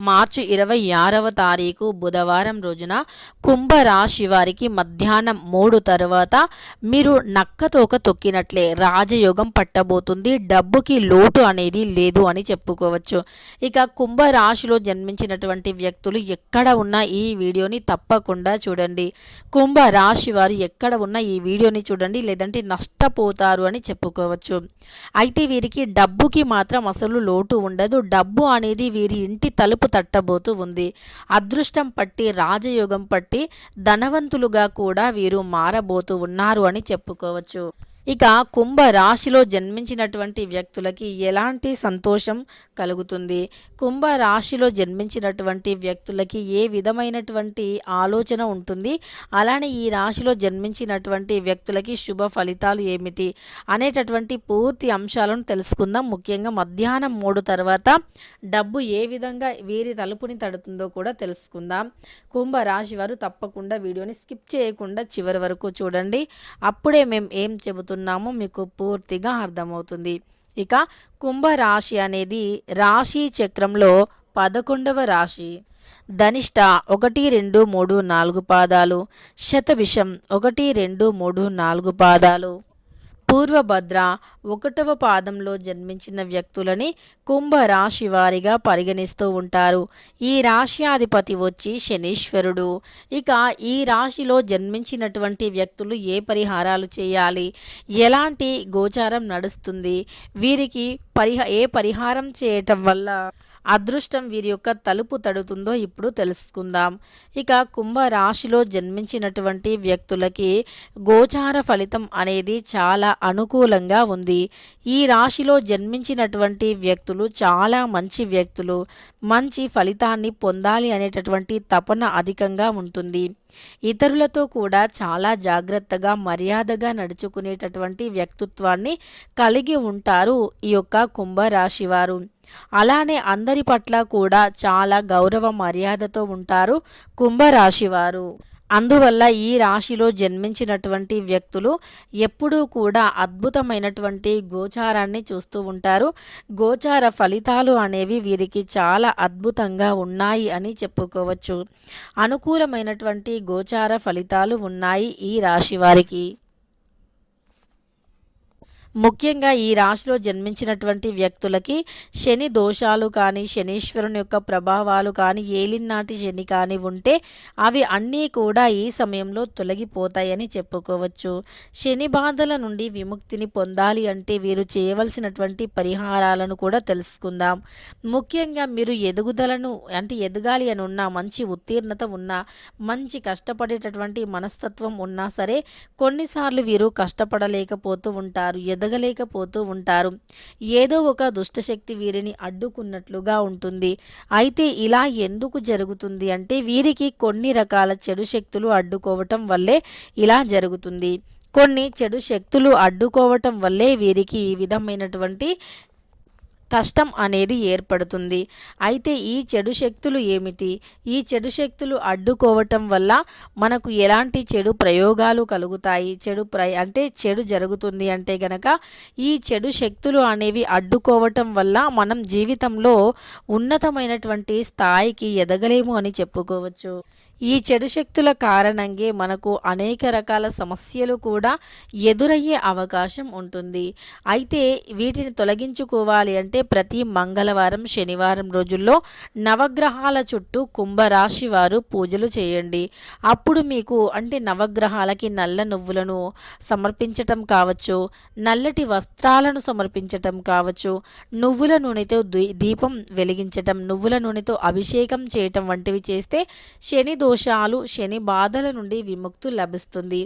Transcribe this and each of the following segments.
మార్చి ఇరవై ఆరవ తారీఖు బుధవారం రోజున కుంభరాశి వారికి మధ్యాహ్నం మూడు తర్వాత మీరు నక్కతోక తొక్కినట్లే రాజయోగం పట్టబోతుంది. డబ్బుకి లోటు అనేది లేదు అని చెప్పుకోవచ్చు. ఇక కుంభరాశిలో జన్మించినటువంటి వ్యక్తులు ఎక్కడ ఉన్నా ఈ వీడియోని తప్పకుండా చూడండి. కుంభరాశి వారు ఎక్కడ ఉన్న ఈ వీడియోని చూడండి లేదంటే నష్టపోతారు అని చెప్పుకోవచ్చు. అయితే వీరికి డబ్బుకి మాత్రం అసలు లోటు ఉండదు. డబ్బు అనేది వీరి ఇంటి తలుపు తట్టబోతూ ఉంది. అదృష్టం పట్టి రాజయోగం పట్టి ధనవంతులుగా కూడా వీరు మారబోతూ ఉన్నారు అని చెప్పుకోవచ్చు. ఇక కుంభ రాశిలో జన్మించినటువంటి వ్యక్తులకి ఎలాంటి సంతోషం కలుగుతుంది? కుంభ రాశిలో జన్మించినటువంటి వ్యక్తులకి ఏ విధమైనటువంటి ఆలోచన ఉంటుంది? అలానే ఈ రాశిలో జన్మించినటువంటి వ్యక్తులకి శుభ ఫలితాలు ఏమిటి? అనేటటువంటి పూర్తి అంశాలను తెలుసుకుందాం. ముఖ్యంగా మధ్యాహ్నం మూడు తర్వాత డబ్బు ఏ విధంగా వీరి తలుపుని తడుతుందో కూడా తెలుసుకుందాం. కుంభ రాశి వారు తప్పకుండా వీడియోని స్కిప్ చేయకుండా చివరి వరకు చూడండి. అప్పుడే మేము ఏం చెబుతున్నాం చెబుతున్నామో మీకు పూర్తిగా అర్థమవుతుంది. ఇక కుంభరాశి అనేది రాశి చక్రంలో పదకొండవ రాశి. ధనిష్ట ఒకటి రెండు మూడు నాలుగు పాదాలు. శతభిషం ఒకటి రెండు మూడు నాలుగు పాదాలు. పూర్వభద్ర ఒకటవ పాదంలో జన్మించిన వ్యక్తులని కుంభరాశి వారిగా పరిగణిస్తూ ఉంటారు. ఈ రాశ్యాధిపతి వచ్చి శనీశ్వరుడు. ఇక ఈ రాశిలో జన్మించినటువంటి వ్యక్తులు ఏ పరిహారాలు చేయాలి? ఎలాంటి గోచారం నడుస్తుంది? వీరికి పరిహ ఏ పరిహారం చేయటం వల్ల అదృష్టం వీరి యొక్క తలుపు తడుతుందో ఇప్పుడు తెలుసుకుందాం. ఇక కుంభ రాశిలో జన్మించినటువంటి వ్యక్తులకి గోచార ఫలితం అనేది చాలా అనుకూలంగా ఉంది. ఈ రాశిలో జన్మించినటువంటి వ్యక్తులు చాలా మంచి వ్యక్తులు. మంచి ఫలితాన్ని పొందాలి అనేటటువంటి తపన అధికంగా ఉంటుంది. ఇతరులతో కూడా చాలా జాగ్రత్తగా మర్యాదగా నడుచుకునేటటువంటి వ్యక్తిత్వాన్ని కలిగి ఉంటారు ఈ యొక్క కుంభరాశి వారు అలానే అందరి పట్ల కూడా చాలా గౌరవ మర్యాదతో ఉంటారు కుంభరాశి వారు అందువల్ల ఈ రాశిలో జన్మించినటువంటి వ్యక్తులు ఎప్పుడూ కూడా అద్భుతమైనటువంటి గోచారాన్ని చూస్తూ ఉంటారు. గోచార ఫలితాలు అనేవి వీరికి చాలా అద్భుతంగా ఉన్నాయి అని చెప్పుకోవచ్చు. అనుకూలమైనటువంటి గోచార ఫలితాలు ఉన్నాయి ఈ రాశి వారికి ముఖ్యంగా ఈ రాశిలో జన్మించినటువంటి వ్యక్తులకి శని దోషాలు కానీ శనీశ్వరుని యొక్క ప్రభావాలు కానీ ఏలినాటి శని కానీ ఉంటే అవి అన్నీ కూడా ఈ సమయంలో తొలగిపోతాయని చెప్పుకోవచ్చు. శని బాధల నుండి విముక్తిని పొందాలి అంటే వీరు చేయవలసినటువంటి పరిహారాలను కూడా తెలుసుకుందాం. ముఖ్యంగా మీరు ఎదుగుదలను అంటే ఎదగాలి అని ఉన్న మంచి ఉత్తీర్ణత ఉన్నా మంచి కష్టపడేటటువంటి మనస్తత్వం ఉన్నా సరే కొన్నిసార్లు వీరు కష్టపడలేకపోతూ ఉంటారు. ఎదగలేకపోతూ ఉంటారు. ఏదో ఒక దుష్టశక్తి వీరిని అడ్డుకున్నట్లుగా ఉంటుంది. అయితే ఇలా ఎందుకు జరుగుతుంది అంటే వీరికి కొన్ని రకాల చెడు శక్తులు అడ్డుకోవటం వల్లే ఇలా జరుగుతుంది. కొన్ని చెడు శక్తులు అడ్డుకోవటం వల్లే వీరికి ఈ విధమైనటువంటి కష్టం అనేది ఏర్పడుతుంది. అయితే ఈ చెడు శక్తులు ఏమిటి? ఈ చెడు శక్తులు అడ్డుకోవటం వల్ల మనకు ఎలాంటి చెడు ప్రయోగాలు కలుగుతాయి? చెడు ప్ర అంటే చెడు జరుగుతుంది అంటే గనక ఈ చెడు శక్తులు అనేవి అడ్డుకోవటం వల్ల మనం జీవితంలో ఉన్నతమైనటువంటి స్థాయికి ఎదగలేము అని చెప్పుకోవచ్చు. ఈ చెడు శక్తుల కారణంగా మనకు అనేక రకాల సమస్యలు కూడా ఎదురయ్యే అవకాశం ఉంటుంది. అయితే వీటిని తొలగించుకోవాలి అంటే ప్రతి మంగళవారం శనివారం రోజుల్లో నవగ్రహాల చుట్టూ కుంభరాశి వారు పూజలు చేయండి. అప్పుడు మీకు అంటే నవగ్రహాలకి నల్ల నువ్వులను సమర్పించటం కావచ్చు నల్లటి వస్త్రాలను సమర్పించటం కావచ్చు నువ్వుల నూనెతో దీపం వెలిగించటం నువ్వుల నూనెతో అభిషేకం చేయటం వంటివి చేస్తే శని దోషాలు శని బాధల నుండి విముక్తి లభిస్తుంది.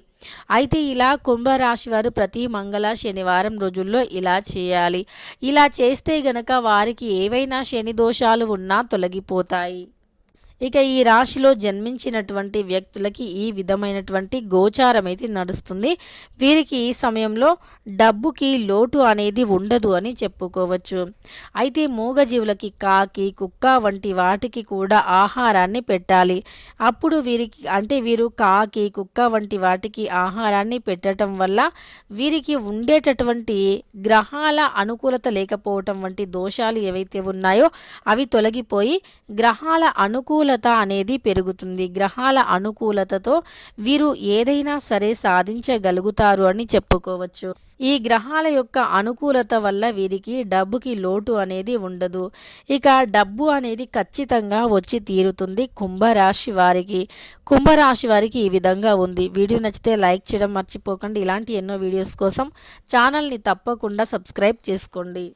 అయితే ఇలా కుంభరాశి వారు ప్రతి మంగళ శనివారం రోజుల్లో ఇలా చేయాలి. ఇలా చేస్తే గనక వారికి ఏవైనా శని దోషాలు ఉన్నా తొలగిపోతాయి. ఇక ఈ రాశిలో జన్మించినటువంటి వ్యక్తులకి ఈ విధమైనటువంటి గోచారం అయితే నడుస్తుంది. వీరికి ఈ సమయంలో డబ్బుకి లోటు అనేది ఉండదు అని చెప్పుకోవచ్చు. అయితే మూగజీవులకి కాకి కుక్క వంటి వాటికి కూడా ఆహారాన్ని పెట్టాలి. అప్పుడు వీరికి అంటే వీరు కాకి కుక్క వంటి వాటికి ఆహారాన్ని పెట్టడం వల్ల వీరికి ఉండేటటువంటి గ్రహాల అనుకూలత లేకపోవటం వంటి దోషాలు ఏవైతే ఉన్నాయో అవి తొలగిపోయి గ్రహాల అనుకూల అనుకూలత అనేది పెరుగుతుంది. గ్రహాల అనుకూలతతో వీరు ఏదైనా సరే సాధించగలుగుతారు అని చెప్పుకోవచ్చు. ఈ గ్రహాల యొక్క అనుకూలత వల్ల వీరికి డబ్బుకి లోటు అనేది ఉండదు. ఇక డబ్బు అనేది ఖచ్చితంగా వచ్చి తీరుతుంది కుంభరాశి వారికి. కుంభరాశి వారికి ఈ విధంగా ఉంది. వీడియో నచ్చితే లైక్ చేయడం మర్చిపోకండి. ఇలాంటి ఎన్నో వీడియోస్ కోసం ఛానల్ని తప్పకుండా సబ్స్క్రైబ్ చేసుకోండి.